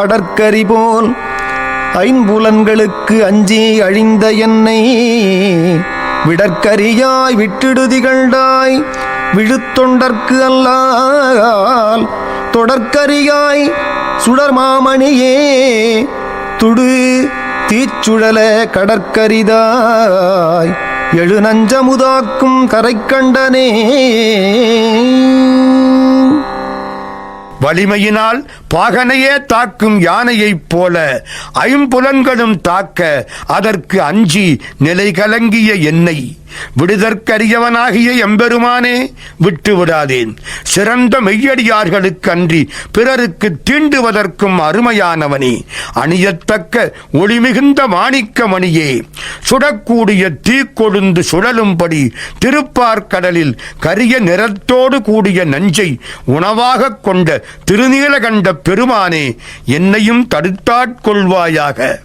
அடற்கரி போல் ஐம்புலன்களுக்கு அஞ்சி அழிந்த என்னை. விடற்கரியாய் விட்டிடுதிகண்டாய் விழுத்தொண்டற்கு அல்லால். தொடர்கரியாய் சுடர் மாமணியே துடு தீச்சுழல கடற்கரிதாய். எழுநஞ்சமுதாக்கும் கரைக்கண்டனே வலிமையினால் பாகனையே தாக்கும் யானையைப் போல ஐம்புலன்களும் தாக்க அதற்கு அஞ்சி நிலை கலங்கிய என்னை விடுதற்கரியவனாகிய எம்பெருமானே விட்டு விடாதேன். சிறந்த மெய்யடியார்களுக்கு அன்றி பிறருக்கு தீண்டுவதற்கும் அருமையானவனே. அணியத்தக்க ஒளிமிகுந்த மாணிக்கமணியே சுடக்கூடிய தீக்கொழுந்து சுழலும்படி திருப்பார்கடலில் கரிய நிறத்தோடு கூடிய நஞ்சை உணவாகக் கொண்ட திருநீலகண்ட பெருமானே என்னையும் தடுத்தாட்கொள்வாயாக.